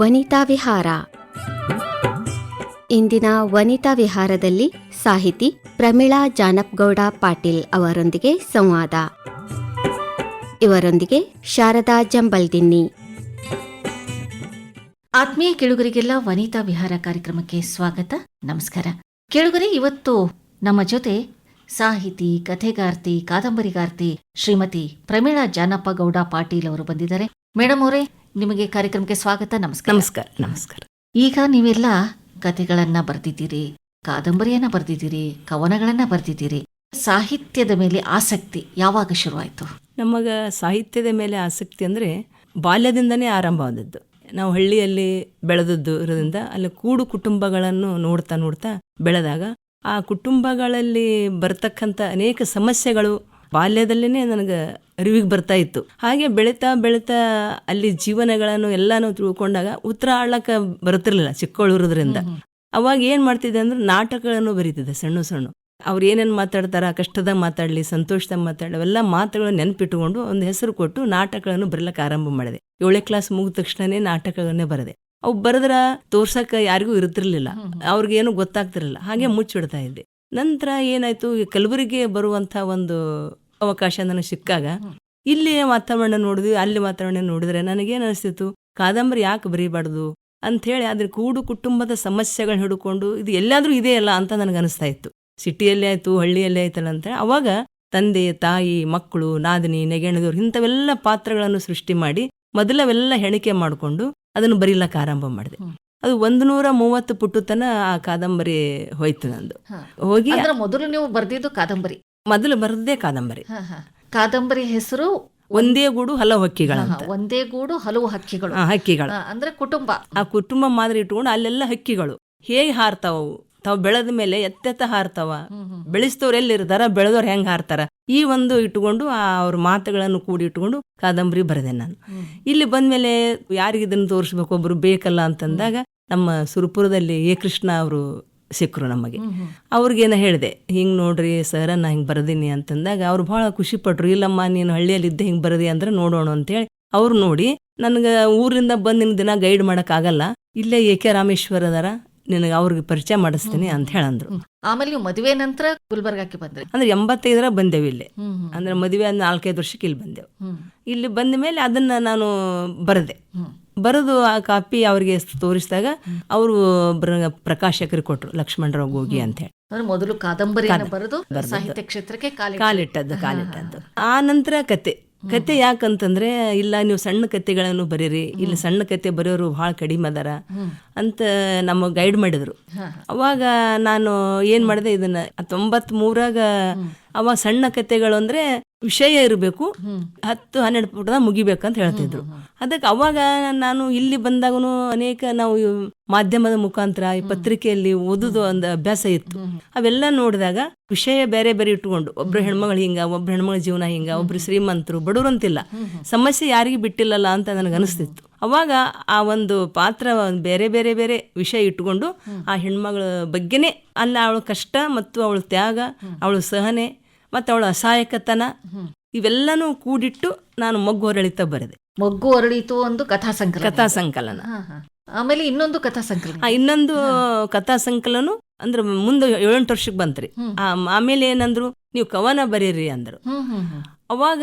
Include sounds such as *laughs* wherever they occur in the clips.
ವನಿತಾ ವಿಹಾರ. ಇಂದಿನ ವನಿತಾ ವಿಹಾರದಲ್ಲಿ ಸಾಹಿತಿ ಪ್ರಮೀಳಾ ಜಾನಪ್ಗೌಡ ಪಾಟೀಲ್ ಅವರೊಂದಿಗೆ ಸಂವಾದ. ಇವರೊಂದಿಗೆ ಶಾರದಾ ಜಂಬಲ್ದಿನ್ನಿ. ಆತ್ಮೀಯ ಕೇಳುಗರಿಗೆಲ್ಲ ವನಿತಾ ವಿಹಾರ ಕಾರ್ಯಕ್ರಮಕ್ಕೆ ಸ್ವಾಗತ, ನಮಸ್ಕಾರ. ಕೆಳುಗರಿ, ಇವತ್ತು ನಮ್ಮ ಜೊತೆ ಸಾಹಿತಿ, ಕಥೆಗಾರ್ತಿ, ಕಾದಂಬರಿಗಾರ್ತಿ ಶ್ರೀಮತಿ ಪ್ರಮೀಳಾ ಜಾನಪ್ಪ ಗೌಡ ಪಾಟೀಲ್ ಅವರು ಬಂದಿದ್ದಾರೆ. ಮೇಡಮ್ ಅವರೇ ನಿಮಗೆ ಕಾರ್ಯಕ್ರಮಕ್ಕೆ ಸ್ವಾಗತ ನಮಸ್ಕಾರ. ನಮಸ್ಕಾರ ನಮಸ್ಕಾರ. ಈಗ ನೀವೆಲ್ಲ ಕಥೆಗಳನ್ನ ಬರ್ದಿದ್ದೀರಿ ಕಾದಂಬರಿಯನ್ನ ಬರ್ದಿದ್ದೀರಿ ಕವನಗಳನ್ನ ಬರ್ದಿದ್ದೀರಿ. ಸಾಹಿತ್ಯದ ಮೇಲೆ ಆಸಕ್ತಿ ಯಾವಾಗ ಶುರುವಾಯಿತು? ನಮಗ ಸಾಹಿತ್ಯದ ಮೇಲೆ ಆಸಕ್ತಿ ಅಂದರೆ ಬಾಲ್ಯದಿಂದನೇ ಆರಂಭವಾದದ್ದು ನಾವು ಹಳ್ಳಿಯಲ್ಲಿ ಬೆಳೆದದ್ದು ಇರೋದ್ರಿಂದ ಅಲ್ಲಿ ಕೂಡು ಕುಟುಂಬಗಳನ್ನು ನೋಡ್ತಾ ನೋಡ್ತಾ ಬೆಳೆದಾಗ ಆ ಕುಟುಂಬಗಳಲ್ಲಿ ಬರ್ತಕ್ಕಂಥ ಅನೇಕ ಸಮಸ್ಯೆಗಳು ಬಾಲ್ಯದಲ್ಲೇ ನನಗೆ ಅರಿವಿಗೆ ಬರ್ತಾ ಇತ್ತು. ಹಾಗೆ ಬೆಳೀತಾ ಬೆಳೀತಾ ಅಲ್ಲಿ ಜೀವನಗಳನ್ನು ಎಲ್ಲಾನು ತಿಳ್ಕೊಂಡಾಗ ಉತ್ತರ ಆಳಕ್ಕೆ ಬರ್ತಿರ್ಲಿಲ್ಲ ಚಿಕ್ಕವಳಿರೋದ್ರಿಂದ. ಅವಾಗ ಏನು ಮಾಡ್ತಿದ್ದೆ ಅಂದ್ರೆ ನಾಟಕಗಳನ್ನು ಬರೀತಿದ್ದೆ ಸಣ್ಣ ಸಣ್ಣ. ಅವ್ರು ಏನೇನು ಮಾತಾಡ್ತಾರ ಕಷ್ಟದಾಗ ಮಾತಾಡಲಿ ಸಂತೋಷದಾಗ ಮಾತಾಡಲಿ, ಅವೆಲ್ಲ ಮಾತುಗಳು ನೆನಪಿಟ್ಟುಕೊಂಡು ಒಂದು ಹೆಸರು ಕೊಟ್ಟು ನಾಟಕಗಳನ್ನು ಬರಲಿಕ್ಕೆ ಆರಂಭ ಮಾಡಿದೆ. ಏಳೇ ಕ್ಲಾಸ್ ಮುಗಿದ ತಕ್ಷಣನೇ ನಾಟಕಗಳನ್ನೇ ಬರದೆ. ಅವು ಬರೆದ್ರ ತೋರ್ಸಕ್ಕ ಯಾರಿಗೂ ಇರ್ತಿರ್ಲಿಲ್ಲ ಅವ್ರಿಗೇನು ಗೊತ್ತಾಗ್ತಿರಲಿಲ್ಲ. ಹಾಗೆ ಮುಚ್ಚಿಡ್ತಾ ಇದ್ದೆ. ನಂತರ ಏನಾಯ್ತು? ಕಲಬುರಗಿಗೆ ಬರುವಂಥ ಒಂದು ಅವಕಾಶ ನನಗೆ ಸಿಕ್ಕಾಗ, ಇಲ್ಲಿ ವಾತಾವರಣ ನೋಡಿದ್ವಿ. ಅಲ್ಲಿ ವಾತಾವರಣ ನೋಡಿದ್ರೆ ನನಗೇನು ಅನಿಸ್ತಿತ್ತು? ಕಾದಂಬರಿ ಯಾಕೆ ಬರೀಬಾರ್ದು? ಅಂಥೇಳಿ ಆದ್ರೆ ಕೂಡು ಕುಟುಂಬದ ಸಮಸ್ಯೆಗಳನ್ನ ಹಿಡ್ಕೊಂಡು ಇದು ಎಲ್ಲಾದ್ರೂ ಇದೆಯಲ್ಲ ಅಂತ ನನಗೆ ಅನಿಸ್ತಾ ಇತ್ತು. ಸಿಟಿಯಲ್ಲಿ ಆಯ್ತು, ಹಳ್ಳಿಯಲ್ಲೇ ಆಯ್ತಲ್ಲ ಅಂತ ಅವಾಗ ತಂದೆ, ತಾಯಿ, ಮಕ್ಕಳು, ನಾದಿನಿ, ನೆಗೆಣದವ್ರು ಇಂಥವೆಲ್ಲ ಪಾತ್ರಗಳನ್ನು ಸೃಷ್ಟಿ ಮಾಡಿ ಮೊದಲವೆಲ್ಲ ಹೆಣಿಕೆ ಮಾಡಿಕೊಂಡು ಅದನ್ನು ಬರೀಲಕ್ಕೆ ಆರಂಭ ಮಾಡಿದೆ. ಅದು ಒಂದು ನೂರ ಮೂವತ್ತು ಪುಟ್ಟು ತನ ಆ ಕಾದಂಬರಿ ಹೋಯ್ತು ನಂದು. ಹೋಗಿ ಮೊದಲು ನೀವು ಬರ್ದಿದ್ದು ಕಾದಂಬರಿ. ಮೊದಲು ಬರದೇ ಕಾದಂಬರಿ. ಕಾದಂಬರಿ ಹೆಸರು ಒಂದೇ ಗೂಡು ಹಲವು ಹಕ್ಕಿಗಳಂತ. ಹ, ಒಂದೇ ಗೂಡು ಹಲವು ಹಕ್ಕಿಗಳು. ಹಕ್ಕಿಗಳು. ಅಂದ್ರೆ ಕುಟುಂಬ. ಆ ಕುಟುಂಬ ಮಾದರಿ ಇಟ್ಕೊಂಡು ಅಲ್ಲೆಲ್ಲ ಹಕ್ಕಿಗಳು. ಹೇಗೆ ಹಾರ್ತಾವ ತಾವು ಬೆಳೆದ ಮೇಲೆ ಎತ್ತೆತ್ತ ಹಾರ್ತಾವ. ಬೆಳೆಸ್ತವ್ರು ಎಲ್ಲಿರ್ತಾರ, ಬೆಳೆದವ್ರು ಹೆಂಗ್ ಹಾರ್ತಾರ? ಈ ಒಂದು ಇಟ್ಕೊಂಡು ಆ ಅವ್ರ ಮಾತುಗಳನ್ನು ಕೂಡಿ ಇಟ್ಕೊಂಡು ಕಾದಂಬರಿ ಬರೆದೆ ನಾನು. ಇಲ್ಲಿ ಬಂದ್ಮೇಲೆ ಯಾರಿಗೆ ಇದನ್ನು ತೋರಿಸ್ಬೇಕು, ಒಬ್ರು ಬೇಕಲ್ಲ ಅಂತಂದಾಗ ನಮ್ಮ ಸುರಪುರದಲ್ಲಿ ಎ. ಕೃಷ್ಣ ಅವರು ಸಿಕ್ಕರು ನಮಗೆ. ಅವ್ರಿಗೇನ ಹೇಳಿದೆ, ಹಿಂಗೆ ನೋಡ್ರಿ ಸರ, ನಾ ಹಿಂಗೆ ಬರೆದೀನಿ ಅಂತಂದಾಗ ಅವ್ರು ಬಹಳ ಖುಷಿ ಪಟ್ರು, ಇಲ್ಲಮ್ಮ, ನೀನು ಹಳ್ಳಿಯಲ್ಲಿದ್ದೆ, ಹಿಂಗೆ ಬರದಿ ಅಂದ್ರೆ ನೋಡೋಣ ಅಂತೇಳಿ ಅವ್ರು ನೋಡಿ, ನನಗೆ ಊರಿಂದ ಬಂದು ನಿನ್ನ ದಿನ ಗೈಡ್ ಮಾಡೋಕ್ಕಾಗಲ್ಲ. ಇಲ್ಲೇ ಎ. ಕೆ. ರಾಮೇಶ್ವರ ಅದಾರ ನಿನಗೆ ಅವ್ರಿಗೆ ಪರಿಚಯ ಮಾಡಿಸ್ತೀನಿ ಅಂತ ಹೇಳಂದ್ರು. ಆಮೇಲೆ ನೀವು ಮದುವೆ ನಂತರ ಗುಲ್ಬರ್ಗಕ್ಕೆ ಬಂದ್ರಿ? ಅಂದ್ರೆ ಎಂಬತ್ತೈದರ ಬಂದೆವು ಇಲ್ಲಿ. ಅಂದ್ರೆ ಮದುವೆ ಆದ ನಾಲ್ಕೈದು ವರ್ಷಕ್ಕೆ ಇಲ್ಲಿ ಬಂದೆವು. ಇಲ್ಲಿ ಬಂದ ಮೇಲೆ ಅದನ್ನ ನಾನು ಬರೆದೆ. ಬರೆದು ಆ ಕಾಪಿ ಅವ್ರಿಗೆ ತೋರಿಸಿದಾಗ ಅವರು ಪ್ರಕಾಶಕರಿಗೆ ಕೊಟ್ರು ಲಕ್ಷ್ಮಣರಾವ್ ಗೋಗಿ ಅಂತ ಹೇಳಿ. ಮೊದಲು ಕಾದಂಬರಿ ಬರೆದು ಸಾಹಿತ್ಯ ಕ್ಷೇತ್ರಕ್ಕೆ ಕಾಲಿಟ್ಟದ್ದು. ಕಾಲಿಟ್ಟದ್ದು ಆ ನಂತರ ಕತೆ. ಕತೆ ಯಾಕಂತಂದ್ರೆ ಇಲ್ಲ ನೀವು ಸಣ್ಣ ಕತೆಗಳನ್ನು ಬರೀರಿ ಇಲ್ಲಿ ಸಣ್ಣ ಕತೆ ಬರೆಯೋರು ಬಹಳ ಕಡಿಮೆ ಅದಾರ ಅಂತ ನಮ್ಮ ಗೈಡ್ ಮಾಡಿದ್ರು. ಅವಾಗ ನಾನು ಏನ್ ಮಾಡಿದೆ ಇದನ್ನ ತೊಂಬತ್ ಮೂರಾಗ ಅವಾಗ ಸಣ್ಣ ಕತೆಗಳು ಅಂದ್ರೆ ವಿಷಯ ಇರಬೇಕು ಹತ್ತು ಹನ್ನೆರಡು ಪುಟದ ಮುಗಿಬೇಕಂತ ಹೇಳ್ತಿದ್ರು. ಅದಕ್ಕೆ ಅವಾಗ ನಾನು ಇಲ್ಲಿ ಬಂದಾಗೂ ಅನೇಕ ನಾವು ಮಾಧ್ಯಮದ ಮುಖಾಂತರ ಈ ಪತ್ರಿಕೆಯಲ್ಲಿ ಓದುದು ಒಂದು ಅಭ್ಯಾಸ ಇತ್ತು. ಅವೆಲ್ಲ ನೋಡಿದಾಗ ವಿಷಯ ಬೇರೆ ಬೇರೆ ಇಟ್ಕೊಂಡು ಒಬ್ರು ಹೆಣ್ಮಗಳು ಹಿಂಗ ಒಬ್ರು ಹೆಣ್ಮಗಳ ಜೀವನ ಹಿಂಗ ಒಬ್ರು ಶ್ರೀಮಂತರು ಬಡವರು ಅಂತಿಲ್ಲ ಸಮಸ್ಯೆ ಯಾರಿಗೂ ಬಿಟ್ಟಿಲ್ಲಲ್ಲ ಅಂತ ನನಗೆ ಅನಿಸ್ತಿತ್ತು. ಅವಾಗ ಆ ಒಂದು ಪಾತ್ರ ಒಂದ್ ಬೇರೆ ಬೇರೆ ಬೇರೆ ವಿಷಯ ಇಟ್ಕೊಂಡು ಆ ಹೆಣ್ಮಗಳ ಬಗ್ಗೆನೇ ಅಲ್ಲ ಅವಳ ಕಷ್ಟ ಮತ್ತು ಅವಳ ತ್ಯಾಗ ಅವಳ ಸಹನೆ ಮತ್ತು ಅವಳ ಅಸಹಾಯಕತನ ಇವೆಲ್ಲನೂ ಕೂಡಿಟ್ಟು ನಾನು ಮಗ್ಗು ಹೊರಳಿತ ಬರೆದೆ. ಮೊಗ್ಗು ಅರಳಿತು ಒಂದು ಕಥಾ ಸಂಕಲನ. ಕಥಾ ಸಂಕಲನ. ಆಮೇಲೆ ಇನ್ನೊಂದು ಕಥಾ ಸಂಕಲನ. ಇನ್ನೊಂದು ಕಥಾ ಸಂಕಲನ ಅಂದ್ರೆ ಮುಂದೆ ಏಳೆಂಟು ವರ್ಷಕ್ಕೆ ಬಂತ್ರಿ. ಆಮೇಲೆ ಏನಂದ್ರು ನೀವು ಕವನ ಬರೀರಿ ಅಂದ್ರು. ಅವಾಗ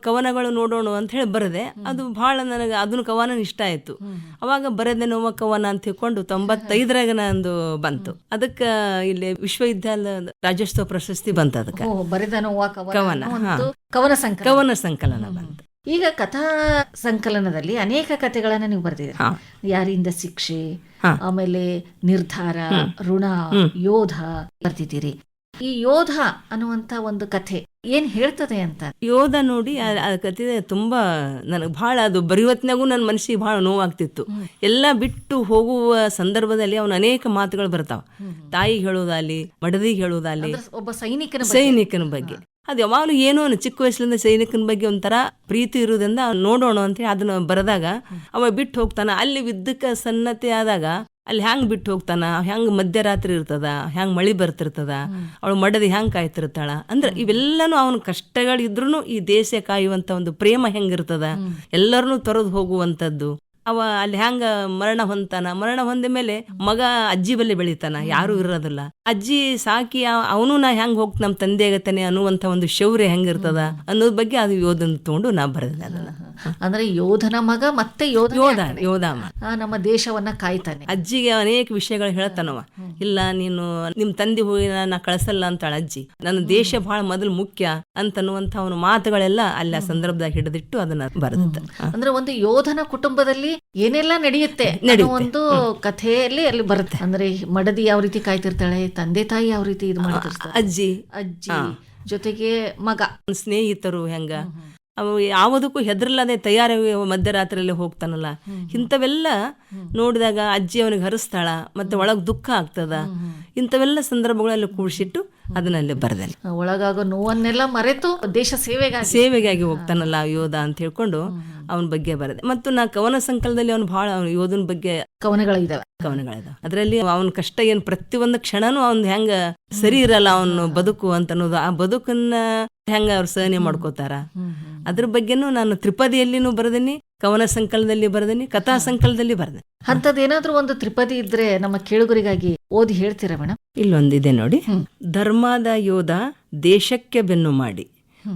ಕವನಗಳು ನೋಡೋಣ ಅಂತ ಹೇಳಿ ಬರದೆ ಅದು ಬಹಳ ನನಗೆ ಅದನ್ನು ಕವನ ಇಷ್ಟ ಆಯ್ತು. ಅವಾಗ ಬರದೆ ನೋವ ಕವನ ಅಂತ ಹೇಳ್ಕೊಂಡು ತೊಂಬತ್ತೈದರಾಗ ನಂದು ಬಂತು. ಅದಕ್ಕೆ ಇಲ್ಲಿ ವಿಶ್ವವಿದ್ಯಾಲಯ ರಾಜ್ಯೋತ್ಸವ ಪ್ರಶಸ್ತಿ ಬಂತು ಅದಕ್ಕೆ. ಕವನ ಕವನ ಸಂಕಲನ. ಬಂತು. ಈಗ ಕಥಾ ಸಂಕಲನದಲ್ಲಿ ಅನೇಕ ಕಥೆಗಳನ್ನ ನೀವು ಬರೆದಿದ್ದೀರಿ. ಯಾರಿಂದ ಶಿಕ್ಷೆ ಆಮೇಲೆ ನಿರ್ಧಾರ ಋಣ ಯೋಧ ಬರ್ತಿದ್ದೀರಿ ಈ ಯೋಧ ಅನ್ನುವಂತ ಒಂದು ಕಥೆ ಏನ್ ಹೇಳ್ತದೆ ಅಂತ? ಯೋಧ ನೋಡಿ ಆ- ಕಥೆ ತುಂಬಾ ನನಗೆ ಬಹಳ ಅದು ಬರೆಯುವತ್ನಾಗೂ ನನ್ನ ಮನಸ್ಸಿಗೆ ಬಹಳ ನೋವಾಗ್ತಿತ್ತು. ಎಲ್ಲ ಬಿಟ್ಟು ಹೋಗುವ ಸಂದರ್ಭದಲ್ಲಿ ಅವನ ಅನೇಕ ಮಾತುಗಳು ಬರ್ತಾವ. ತಾಯಿಗೆ ಹೇಳೋದಾಲಿ ಮಡದಿಗೆ ಹೇಳೋದಾಲಿ ಒಬ್ಬ ಸೈನಿಕನ. ಸೈನಿಕನ ಬಗ್ಗೆ. ಅದು ಯಾವಾಗಲೂ ಏನೋ ಚಿಕ್ಕ ವಯಸ್ಸಿನಿಂದ ಸೈನಿಕನ ಬಗ್ಗೆ ಒಂಥರ ಪ್ರೀತಿ ಇರೋದ್ರಿಂದ ನೋಡೋಣ ಅಂತೇಳಿ ಅದನ್ನ ಬರೆದಾಗ ಅವ ಬಿಟ್ಟು ಹೋಗ್ತಾನೆ. ಅಲ್ಲಿ ವಿದ್ಯಕ್ಕೆ ಸನ್ನತೆ ಆದಾಗ ಅಲ್ಲಿ ಹ್ಯಾಂಗ್ ಬಿಟ್ಟು ಹೋಗ್ತಾನ? ಹ್ಯಾಂಗ್ ಮಧ್ಯರಾತ್ರಿ ಇರ್ತದ? ಹ್ಯಾಂಗ್ ಮಳಿ ಬರ್ತಿರ್ತದ? ಅವಳು ಮಡದಿ ಹ್ಯಾಂಗ್ ಕಾಯ್ತಿರ್ತಾಳ? ಅಂದ್ರೆ ಇವೆಲ್ಲನೂ ಅವನ ಕಷ್ಟಗಳಿದ್ರು ಈ ದೇಶ ಕಾಯುವಂತ ಒಂದು ಪ್ರೇಮ ಹೆಂಗಿರ್ತದ? ಎಲ್ಲರನ್ನೂ ತೊರೆದು ಹೋಗುವಂಥದ್ದು ಅವ ಅಲ್ಲಿ ಹ್ಯಾಂಗ ಮರಣ ಹೊಂತಾನ ಮರಣ ಹೊಂದ ಮೇಲೆ ಮಗ ಅಜ್ಜಿ ಬಲ್ಲಿ ಬೆಳಿತಾನ? ಯಾರು ಇರೋದಿಲ್ಲ. ಅಜ್ಜಿ ಸಾಕಿ ಅವನು ನಾ ಹೆಂಗ್ ಹೋಗ್ತ ನಮ್ಮ ತಂದೆ ಆಗತ್ತಾನೆ ಅನ್ನುವಂತ ಒಂದು ಶೌರ್ಯ ಹೆಂಗಿರ್ತದ ಅನ್ನೋದ್ ಬಗ್ಗೆ ಅದು ಯೋಧನ ತಗೊಂಡು ನಾ ಬರೆದಿಲ್ಲ ಅದನ್ನ. ಅಂದ್ರೆ ಯೋಧನ ಮಗ ಮತ್ತೆ ಯೋಧ ಯೋಧ ಯೋಧ ನಮ್ಮ ದೇಶವನ್ನ ಕಾಯ್ತಾನೆ. ಅಜ್ಜಿಗೆ ಅನೇಕ ವಿಷಯಗಳು ಹೇಳ್ತಾನವ. ಇಲ್ಲ ನೀನು ನಿಮ್ ತಂದೆ ಹೋಗಿ ನಾ ಕಳಸಲ್ಲ ಅಂತಾಳ ಅಜ್ಜಿ. ನನ್ನ ದೇಶ ಬಹಳ ಮೊದಲು ಮುಖ್ಯ ಅಂತನ್ನುವಂತ ಅವನ ಮಾತುಗಳೆಲ್ಲ ಅಲ್ಲಿ ಆ ಸಂದರ್ಭದಾಗ ಹಿಡಿದಿಟ್ಟು ಅದನ್ನ ಬರೆದಿದ್ದ. ಅಂದ್ರೆ ಒಂದು ಯೋಧನ ಕುಟುಂಬದಲ್ಲಿ ಏನೆಲ್ಲ ನಡೆಯುತ್ತೆ. ಒಂದು ಕಥೆಯಲ್ಲಿ ಅಲ್ಲಿ ಬರುತ್ತೆ. ಅಂದ್ರೆ ಮಡದಿ ಯಾವ ರೀತಿ ಕಾಯ್ತಿರ್ತಾಳೆ ತಂದೆ ತಾಯಿ ಯಾವ ರೀತಿ ಇದು ಮಾಡ್ತಾರೆ ಅಜ್ಜಿ. ಅಜ್ಜಿ. ಜೊತೆಗೆ ಮಗ. ಸ್ನೇಹಿತರು ಹೆಂಗ? ಯಾವುದಕ್ಕೂ ಹೆದರ್ಲದೆ ತಯಾರಿ ಮಧ್ಯರಾತ್ರಿಯಲ್ಲಿ ಹೋಗ್ತಾನಲ್ಲ. ಇಂಥವೆಲ್ಲ ನೋಡಿದಾಗ ಅಜ್ಜಿ ಅವನಿಗೆ ಹರಿಸ್ತಾಳ ಮತ್ತೆ ಒಳಗೆ ದುಃಖ ಆಗ್ತದ. ಇಂಥವೆಲ್ಲ ಸಂದರ್ಭಗಳಲ್ಲಿ ಕೂಡಿಸಿಟ್ಟು ಅದನ್ನಲ್ಲಿ ಬರದಲ್ಲಿ ಒಳಗಾಗೋ ನೋವನ್ನೆಲ್ಲ ಮರೆತು ದೇಶ ಸೇವೆಗಾಗಿ. ಸೇವೆಗಾಗಿ ಹೋಗ್ತಾನಲ್ಲ ಯೋಧ ಅಂತ ಹೇಳ್ಕೊಂಡು ಅವನ ಬಗ್ಗೆ ಬರೆದೆ. ಮತ್ತು ನಾ ಕವನ ಸಂಕಲನದಲ್ಲಿ ಅವನು ಬಹಳ ಅವನ ಯೋಧನ ಬಗ್ಗೆ ಕವನಗಳಿದಾವೆ. ಕವನಗಳಿದಾವೆ. ಅದರಲ್ಲಿ ಅವನ ಕಷ್ಟ ಏನ್ ಪ್ರತಿಯೊಂದು ಕ್ಷಣನೂ ಅವನ್ ಹೆಂಗ ಸರಿ ಇರಲ್ಲ ಅವನು ಬದುಕು ಅಂತ ಅನ್ನೋದು ಆ ಬದುಕನ್ನ ಹೆಂಗ ಅವ್ರು ಸಹನೆ ಮಾಡ್ಕೋತಾರ? ಅದ್ರ ಬಗ್ಗೆನೂ ನಾನು ತ್ರಿಪದಿಯಲ್ಲಿನೂ ಬರೆದಿನಿ ಕವನ ಸಂಕಲನದಲ್ಲಿ ಬರೆದಿನಿ ಕಥಾ ಸಂಕಲನದಲ್ಲಿ ಬರೆದೆ ಅಂತದೇನಾದ್ರೂ ಒಂದು ತ್ರಿಪದಿ ಇದ್ರೆ ನಮ್ಮ ಕೇಳುಗರಿಗಾಗಿ ಓದಿ ಹೇಳ್ತೀರಾ ಮೇಡಮ್ ಇಲ್ಲೊಂದಿದೆ ನೋಡಿ. ಧರ್ಮದ ಯೋಧ ದೇಶಕ್ಕೆ ಬೆನ್ನು ಮಾಡಿ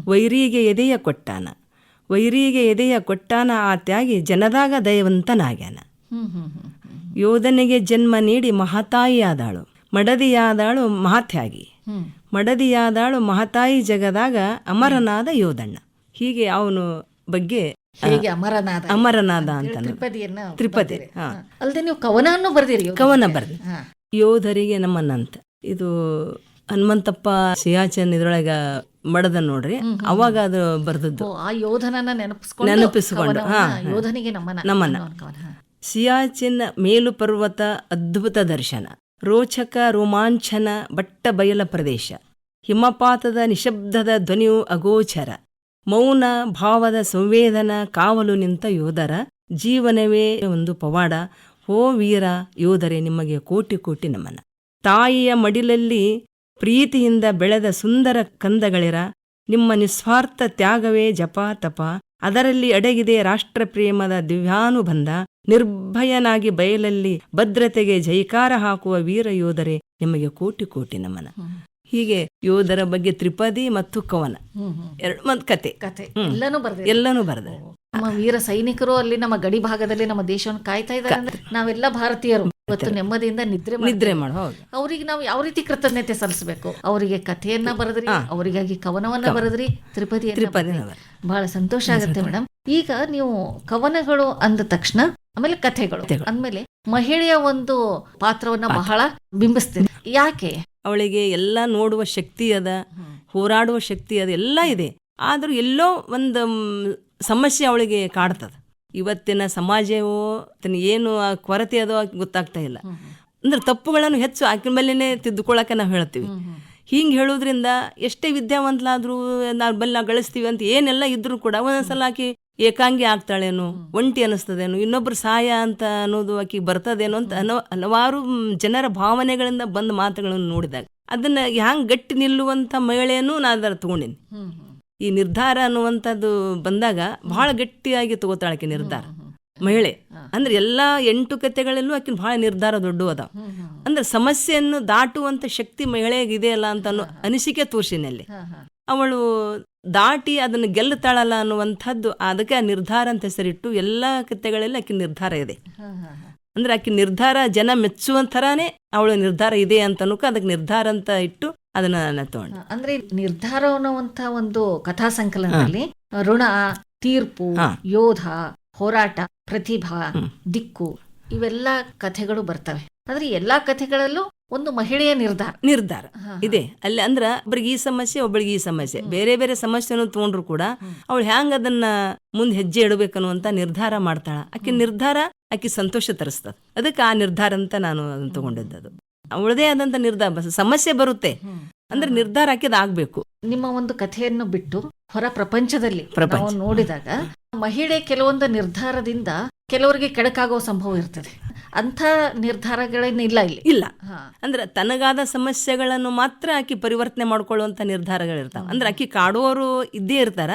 ವೈರಿಗೆ ಎದೆಯ ಕೊಟ್ಟಾನ ವೈರಿಗೆ ಎದೆಯ ಕೊಟ್ಟಾನ ಆ ತ್ಯಾಗಿ ಜನದಾಗ ದಯವಂತನಾಗ್ಯಾನ. ಯೋಧನಿಗೆ ಜನ್ಮ ನೀಡಿ ಮಹತಾಯಿಯಾದಾಳು ಮಡದಿಯಾದಾಳು ಮಹಾತ್ಯಾಗಿ. ಮಡದಿಯಾದಾಳು ಮಹತಾಯಿ ಜಗದಾಗ ಅಮರನಾದ ಯೋಧಣ್ಣ. ಹೀಗೆ ಅವನು ಬಗ್ಗೆ ಹೇಗೆ ಅಮರನಾದ ಅಮರನಾದ ಅಂತ ತ್ರಿಪದಿಯನ್ನ ತ್ರಿಪದಿ, ಅಲ್ಲದೆ ನೀವು ಕವನವನ್ನು ಬರ್ದಿರಿ ಕವನ ಬರ್ದಿ. ಯೋಧರಿಗೆ ನಮ್ಮನ್ನಂತ ಇದು ಹನುಮಂತಪ್ಪ ಸಿಯಾಚನ್ ಇದ್ರೊಳಗ ಮಡದ ನೋಡ್ರಿ. ಅವಾಗ ಅದು ಬರ್ದದ್ದು. ಆ ಯೋಧನನ್ನ ನೆನಪಿಸ್ಕೊಂಡು. ಯೋಧನಿಗೆ ನಮ್ಮನ ನಮನ. ಅನ್ನೋ ಒಂದು ಕವನ, ಹಾ. ಸಿಯಾಚಿನ್ ಮೇಲು ಪರ್ವತ ಅದ್ಭುತ ದರ್ಶನ. ರೋಚಕ ರೋಮಾಂಚನ ಬಟ್ಟ ಬಯಲ ಪ್ರದೇಶ. ಹಿಮಪಾತದ ನಿಶಬ್ದದ ಧ್ವನಿಯು ಅಗೋಚರ. ಮೌನ, ಭಾವದ ಸಂವೇದನ, ಕಾವಲು ನಿಂತ ಯೋಧರ ಜೀವನವೇ ಒಂದು ಪವಾಡ. ಓ ವೀರ ಯೋಧರೇ, ನಿಮಗೆ ಕೋಟಿ ಕೋಟಿ ನಮನ. ತಾಯಿಯ ಮಡಿಲಲ್ಲಿ ಪ್ರೀತಿಯಿಂದ ಬೆಳೆದ ಸುಂದರ ಕಂದಗಳಿರ. ನಿಮ್ಮ ನಿಸ್ವಾರ್ಥ ತ್ಯಾಗವೇ ಜಪ ತಪ. ಅದರಲ್ಲಿ ಅಡಗಿದೆ ರಾಷ್ಟ್ರಪ್ರೇಮದ ದಿವ್ಯಾನುಬಂಧ. ನಿರ್ಭಯನಾಗಿ ಬಯಲಲ್ಲಿ ಭದ್ರತೆಗೆ ಜೈಕಾರ ಹಾಕುವ ವೀರ ಯೋಧರೇ, ನಿಮಗೆ ಕೋಟಿ ಕೋಟಿ ನಮನ. ಹೀಗೆ ಯೋಧರ ಬಗ್ಗೆ ತ್ರಿಪದಿ ಮತ್ತು ಕವನ. ಎರಡು ಮತ್ತು ಕತೆ. ಕತೆ. ಎಲ್ಲನೂ ಬರ್ದಿರಿ ಎಲ್ಲನೂ ಬರೆದ ನಮ್ಮ ವೀರ ಸೈನಿಕರು ಅಲ್ಲಿ ನಮ್ಮ ಗಡಿ ಭಾಗದಲ್ಲಿ ನಮ್ಮ ದೇಶವನ್ನು ಕಾಯ್ತಾ ಇದ್ದಾರೆ ನಾವೆಲ್ಲ ಭಾರತೀಯರು. ಇವತ್ತು ನೆಮ್ಮದಿಯಿಂದ ನಿದ್ರೆ. ನಿದ್ರೆ ಮಾಡು ಅವರಿಗೆ ನಾವು ಯಾವ ರೀತಿ ಕೃತಜ್ಞತೆ ಸಲ್ಲಿಸಬೇಕು? ಅವರಿಗೆ ಕಥೆಯನ್ನ ಬರೆದ್ರಿ. ಅವರಿಗಾಗಿ ಕವನವನ್ನ ಬರೆದ್ರಿ ತ್ರಿಪದಿ ತ್ರಿಪದಿ ಬಹಳ ಸಂತೋಷ ಆಗುತ್ತೆ ಮೇಡಮ್. ಈಗ ನೀವು ಕವನಗಳು ಅಂದ ತಕ್ಷಣ ಆಮೇಲೆ ಕಥೆಗಳು. ಅಂದ್ಮೇಲೆ ಮಹಿಳೆಯ ಒಂದು ಪಾತ್ರವನ್ನ ಬಹಳ ಬಿಂಬಿಸ್ತೇನೆ ಯಾಕೆ? ಅವಳಿಗೆ ಎಲ್ಲ ನೋಡುವ ಶಕ್ತಿ ಅದ, ಹೋರಾಡುವ ಶಕ್ತಿ ಅದ, ಎಲ್ಲ ಇದೆ. ಆದರೂ ಎಲ್ಲೋ ಒಂದು ಸಮಸ್ಯೆ ಅವಳಿಗೆ ಕಾಡ್ತದೆ. ಇವತ್ತಿನ ಸಮಾಜವೋ ತನ್ನ ಏನು ಕೊರತೆ ಅದೋ ಗೊತ್ತಾಗ್ತಾ ಇಲ್ಲ. ಅಂದ್ರೆ ತಪ್ಪುಗಳನ್ನು ಹೆಚ್ಚು ಆಕಿನ ಮೇಲೇ ತಿದ್ದುಕೊಳ್ಳಕ್ಕೆ ನಾವು ಹೇಳ್ತೀವಿ. ಹಿಂಗೆ ಹೇಳೋದ್ರಿಂದ ಎಷ್ಟೇ ವಿದ್ಯಾವಂತಲಾದರೂ ನಾವು ಬಲ್ಲ ಗಳಿಸ್ತೀವಿ ಅಂತ ಏನೆಲ್ಲ ಇದ್ದರೂ ಕೂಡ ಒಂದೊಂದ್ಸಲ ಆಕಿ ಏಕಾಂಗಿ ಆಗ್ತಾಳೇನು ಒಂಟಿ ಅನಿಸ್ತದೇನು ಇನ್ನೊಬ್ರು ಸಹಾಯ ಅಂತ ಅನ್ನೋದು ಆಕಿ ಬರ್ತದೇನೋ ಅಂತ ಅನ್ನೋ ಹಲವಾರು ಜನರ ಭಾವನೆಗಳಿಂದ ಬಂದ ಮಾತುಗಳನ್ನು ನೋಡಿದಾಗ ಅದನ್ನ ಹ್ಯಾಂಗ್ ಗಟ್ಟಿ ನಿಲ್ಲುವಂತ ಮಹಿಳೆಯನ್ನು ನಾನು ಅದರ ತಗೊಂಡಿನಿ. ಈ ನಿರ್ಧಾರ ಅನ್ನುವಂಥದ್ದು ಬಂದಾಗ ಬಹಳ ಗಟ್ಟಿಯಾಗಿ ತಗೋತಾಳೆ ಆಕಿ ನಿರ್ಧಾರ. ಮಹಿಳೆ ಅಂದ್ರೆ ಎಲ್ಲಾ ಎಂಟು ಕತೆಗಳಲ್ಲೂ ಆಕಿನ ಬಹಳ ನಿರ್ಧಾರ ದೊಡ್ಡ ಅದ ಅಂದ್ರೆ ಸಮಸ್ಯೆಯನ್ನು ದಾಟುವಂತ ಶಕ್ತಿ ಮಹಿಳೆಗೆ ಇದೆಯಲ್ಲ ಅಂತ ಅನ್ನೋ ಅನಿಸಿಕೆ ತೋರ್ಸಿನಲ್ಲಿ ಅವಳು ದಾಟಿ ಅದನ್ನು ಗೆಲ್ಲುತ್ತಾಳಲ್ಲ ಅನ್ನುವಂಥದ್ದು ಅದಕ್ಕೆ ಆ ನಿರ್ಧಾರ ಅಂತ ಹೆಸರಿಟ್ಟು ಎಲ್ಲಾ ಕತೆಗಳಲ್ಲಿ ಆಕಿ ನಿರ್ಧಾರ ಇದೆ. ಅಂದ್ರೆ ಆಕಿ ನಿರ್ಧಾರ ಜನ ಮೆಚ್ಚುವಂತರಾನೇ ಅವಳ ನಿರ್ಧಾರ ಇದೆ ಅಂತ ಅದಕ್ಕೆ ನಿರ್ಧಾರ ಅಂತ ಇಟ್ಟು ಅದನ್ನ ನಾನು ತಗೊಂಡೆ. ಅಂದ್ರೆ ನಿರ್ಧಾರ ಅನ್ನುವಂತ ಒಂದು ಕಥಾ ಸಂಕಲನದಲ್ಲಿ ಋಣ ತೀರ್ಪು ಯೋಧ ಹೋರಾಟ ಪ್ರತಿಭಾ ದಿಕ್ಕು ಇವೆಲ್ಲ ಕಥೆಗಳು ಬರ್ತವೆ. ಆದ್ರೆ ಎಲ್ಲಾ ಕಥೆಗಳಲ್ಲೂ ಒಂದು ಮಹಿಳೆಯ ನಿರ್ಧಾರ. ನಿರ್ಧಾರ. ಇದೆ. ಅಲ್ಲಿ ಅಂದ್ರ ಒಬ್ಬರಿಗೆ ಈ ಸಮಸ್ಯೆ ಒಬ್ಬಳಿಗೆ ಈ ಸಮಸ್ಯೆ. ಬೇರೆ ಬೇರೆ ಸಮಸ್ಯೆನೂ ತಗೊಂಡ್ರು ಕೂಡ ಅವಳು ಹ್ಯಾಂಗ ಅದನ್ನ ಮುಂದೆ ಹೆಜ್ಜೆ ಇಡಬೇಕನ್ನುವಂತ ನಿರ್ಧಾರ ಮಾಡ್ತಾಳ. ಆಕಿ ನಿರ್ಧಾರ ಆಕಿ ಸಂತೋಷ ತರಿಸ್ತದ. ಅದಕ್ಕೆ ಆ ನಿರ್ಧಾರ ಅಂತ ನಾನು ಅದನ್ನ ತಗೊಂಡಿದ್ದದು. ಅವಳದೇ ಆದಂತ ನಿರ್ಧಾರ. ಸಮಸ್ಯೆ ಬರುತ್ತೆ. ಅಂದ್ರೆ ನಿರ್ಧಾರ ಹಾಕಿದ್ ಆಗ್ಬೇಕು. ನಿಮ್ಮ ಒಂದು ಕಥೆಯನ್ನು ಬಿಟ್ಟು ಹೊರ ಪ್ರಪಂಚದಲ್ಲಿ ಪ್ರಪಂಚ. ನಾವು ನೋಡಿದಾಗ ಮಹಿಳೆ ಕೆಲವೊಂದು ನಿರ್ಧಾರದಿಂದ ಕೆಲವರಿಗೆ ಕೆಡಕಾಗುವ ಸಂಭವ ಇರ್ತದೆ ಅಂಥ ನಿರ್ಧಾರಗಳೇನಿಲ್ಲ ಇಲ್ಲಿ. ಇಲ್ಲ. ಅಂದ್ರೆ ತನಗಾದ ಸಮಸ್ಯೆಗಳನ್ನು ಮಾತ್ರ ಆಕಿ ಪರಿವರ್ತನೆ ಮಾಡ್ಕೊಳ್ಳುವಂತ ನಿರ್ಧಾರಗಳಿರ್ತಾವ. ಅಂದ್ರೆ ಆಕಿ ಕಾಡುವವರು ಇದ್ದೇ ಇರ್ತಾರ.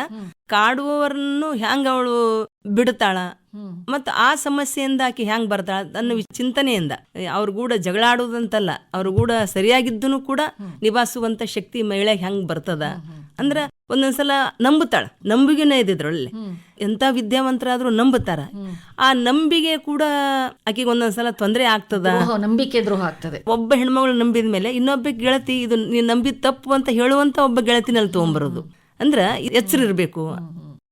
ಕಾಡುವವರನ್ನು ಹ್ಯಾಂಗ ಅವಳು ಬಿಡ್ತಾಳ? ಮತ್ತ ಮತ್ತು ಆ ಸಮಸ್ಯೆಯಿಂದ ಆಕಿ ಹ್ಯಾಂಗ್ ಬರ್ತಾಳ ತನ್ನ ಚಿಂತನೆಯಿಂದ. ಅವ್ರ ಕೂಡ ಜಗಳಾಡುವುದಂತಲ್ಲ ಅವ್ರ ಕೂಡ ಸರಿಯಾಗಿದ್ದನು ಕೂಡ ನಿಭಾಯಿಸುವಂತ ಶಕ್ತಿ ಮಹಿಳೆ ಹೆಂಗ್ ಬರ್ತದ? ಅಂದ್ರ ಒಂದೊಂದ್ಸಲ ನಂಬುತ್ತಾಳ ನಂಬಿಕೆನೇ ಇದ್ದಿದ್ರೊಳ್ಳೆ ಎಂತ ವಿದ್ಯಾವಂತರಾದ್ರೂ ನಂಬುತ್ತಾರ. ಆ ನಂಬಿಕೆ ಕೂಡ ಆಕೆಗೆ ಒಂದೊಂದ್ಸಲ ತೊಂದರೆ ಆಗ್ತದ? ನಂಬಿಕೆ ದ್ರೋಹ ಆಗ್ತದೆ. ಒಬ್ಬ ಹೆಣ್ಮಗಳು ನಂಬಿದ ಮೇಲೆ ಇನ್ನೊಬ್ಬ ಗೆಳತಿ ಇದು ನೀ ನಂಬಿದ ತಪ್ಪು ಅಂತ ಹೇಳುವಂತ ಒಬ್ಬ ಗೆಳತಿನಲ್ಲಿ ತಗೊಂಬರೋದು. ಅಂದ್ರ ಎಚ್ಚರ ಇರ್ಬೇಕು.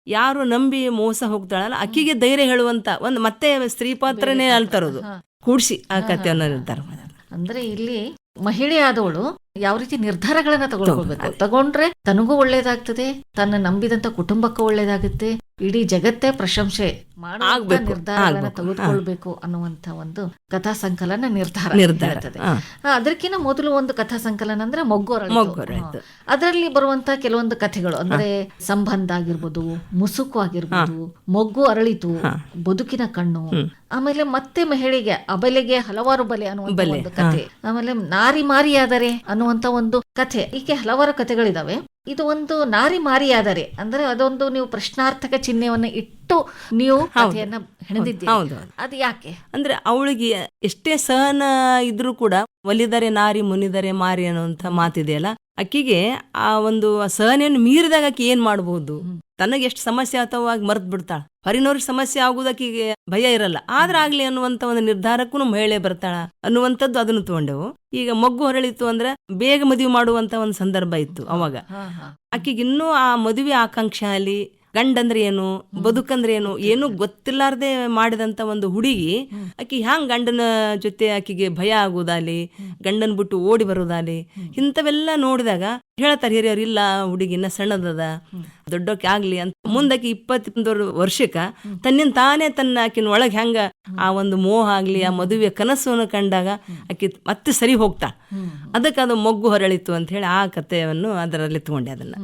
ಯಾರು ನಂಬಿ ಮೋಸ ಹೋಗ್ತಾಳಲ್ಲ ಅಕ್ಕಿಗೆ ಧೈರ್ಯ ಹೇಳುವಂತ ಒಂದ್ ಮತ್ತೆ ಸ್ತ್ರೀ ಪಾತ್ರನೇ ಅಲ್ಲಿ ತರೋದು. ಕೂಡ್ಸಿ ಆ ಕಥೆಯನ್ನ ನಿರ್ಧಾರ ಮಾಡೋದು. ಅಂದ್ರೆ ಇಲ್ಲಿ ಮಹಿಳೆ ಆದವಳು ಯಾವ ರೀತಿ ನಿರ್ಧಾರಗಳನ್ನ ತಗೊಳ್ಕೊಳ್ಬೇಕು? ತಗೊಂಡ್ರೆ ತನಗೂ ಒಳ್ಳೇದಾಗ್ತದೆ ತನ್ನ ನಂಬಿದಂತ ಕುಟುಂಬಕ್ಕೂ ಒಳ್ಳೇದಾಗುತ್ತೆ ಇಡೀ ಜಗತ್ತೇ ಪ್ರಶಂಸೆ ನಿರ್ಧಾರಗಳನ್ನ ಅನ್ನುವಂತ ಒಂದು ಕಥಾ ಸಂಕಲನ ನಿರ್ಧಾರ. ಅದಕ್ಕಿಂತ ಮೊದಲು ಒಂದು ಕಥಾ ಸಂಕಲನ ಅಂದ್ರೆ ಮೊಗ್ಗೋರ. ಅದರಲ್ಲಿ ಬರುವಂತ ಕೆಲವೊಂದು ಕಥೆಗಳು. ಅಂದ್ರೆ ಸಂಬಂಧ ಆಗಿರ್ಬೋದು ಮುಸುಕು ಆಗಿರ್ಬೋದು ಮೊಗ್ಗು ಅರಳಿತು ಬದುಕಿನ ಕಣ್ಣು ಆಮೇಲೆ ಮತ್ತೆ ಮಹಿಳೆಗೆ ಅಬಲೆಗೆ ಹಲವಾರು ಬಲೆ ಅನ್ನುವಂತ ಬಲೆ, ಒಂದು ಕಥೆ. ಆಮೇಲೆ ನಾರಿ ಮಾರಿಯಾದರೆ ಅನ್ನುವಂತ ಒಂದು ಕಥೆ. ಈಕೆ ಹಲವಾರು ಕಥೆಗಳಿದಾವೆ. ಇದು ಒಂದು ನಾರಿ ಮಾರಿಯಾದರೆ ಅಂದ್ರೆ ಅದೊಂದು ನೀವು ಪ್ರಶ್ನಾರ್ಥಕ ಚಿಹ್ನೆಯನ್ನ ಇಟ್ಟು ನೀವು ಕಥೆಯನ್ನ ಹೆಣೆದಿದ್ದೀರಿ. ಅದು ಯಾಕೆ? ಅಂದ್ರೆ ಅವಳಿಗೆ ಎಷ್ಟೇ ಸಹನ ಇದ್ರೂ ಕೂಡ ಒಲಿದರೆ ನಾರಿ ಮುನಿದರೆ ಮಾರಿ ಅನ್ನುವಂಥ ಮಾತಿದೆಯಲ್ಲ? ಅಕ್ಕಿಗೆ ಆ ಒಂದು ಸಹನೆಯನ್ನು ಮೀರಿದಾಗ ಆಕಿ ಏನ್ ಮಾಡಬಹುದು ತನಗೆ ಎಷ್ಟು ಸಮಸ್ಯೆ ಅಥವಾ ಆಗ ಮರ್ತ್ ಬಿಡ್ತಾಳ. ಹೊರಿನವ್ರಿಗೆ ಸಮಸ್ಯೆ ಆಗುದಕ್ಕಿಗೆ ಭಯ ಇರಲ್ಲ. ಆದ್ರ ಆಗ್ಲಿ ಅನ್ನುವಂತ ಒಂದು ನಿರ್ಧಾರಕ್ಕೂ ಮಹಿಳೆ ಬರ್ತಾಳ ಅನ್ನುವಂಥದ್ದು ಅದನ್ನು ತಗೊಂಡೆವು. ಈಗ ಮಗ್ಗು ಹೊರಳಿತು ಅಂದ್ರೆ ಬೇಗ ಮದುವೆ ಮಾಡುವಂತ ಒಂದು ಸಂದರ್ಭ ಇತ್ತು ಅವಾಗ. ಇನ್ನೂ ಆ ಮದುವೆ ಆಕಾಂಕ್ಷೆ ಆಗಲಿ ಗಂಡಂದ್ರೆ ಏನು, ಬದುಕಂದ್ರೆ ಏನು ಏನು ಗೊತ್ತಿಲ್ಲಾರ್ದೆ ಮಾಡಿದಂತ ಒಂದು ಹುಡುಗಿ, ಆಕಿ ಹ್ಯಾಂಗ್ ಗಂಡನ ಜೊತೆ ಆಕಿಗೆ ಭಯ ಆಗೋದಾಲಿ, ಗಂಡನ್ ಬಿಟ್ಟು ಓಡಿ ಬರೋದಾಲಿ, ಇಂಥವೆಲ್ಲ ನೋಡಿದಾಗ ಹೇಳ್ತಾರೆ ಹಿರಿಯರು ಇಲ್ಲ ಹುಡುಗಿನ ಸಣ್ಣದದ ದೊಡ್ಡಕ್ಕೆ ಆಗ್ಲಿ ಅಂತ. ಮುಂದಕ್ಕೆ ಇಪ್ಪತ್ತೊಂದು ವರ್ಷಕ್ಕ ತನ್ನಿಂದ ತಾನೇ ತನ್ನ ಆಕಿನ ಒಳಗೆ ಹೆಂಗ ಆ ಒಂದು ಮೋಹ ಆಗ್ಲಿ ಆ ಮದುವೆ ಕನಸನ್ನು ಕಂಡಾಗ ಆಕಿ ಮತ್ತೆ ಸರಿ ಹೋಗ್ತಾ. ಅದಕ್ಕೆ ಅದು ಮೊಗ್ಗು ಹೊರಳಿತು ಅಂತ ಹೇಳಿ ಆ ಕಥೆಯನ್ನು ಅದರಲ್ಲಿ ತಗೊಂಡೆ ಅದನ್ನ.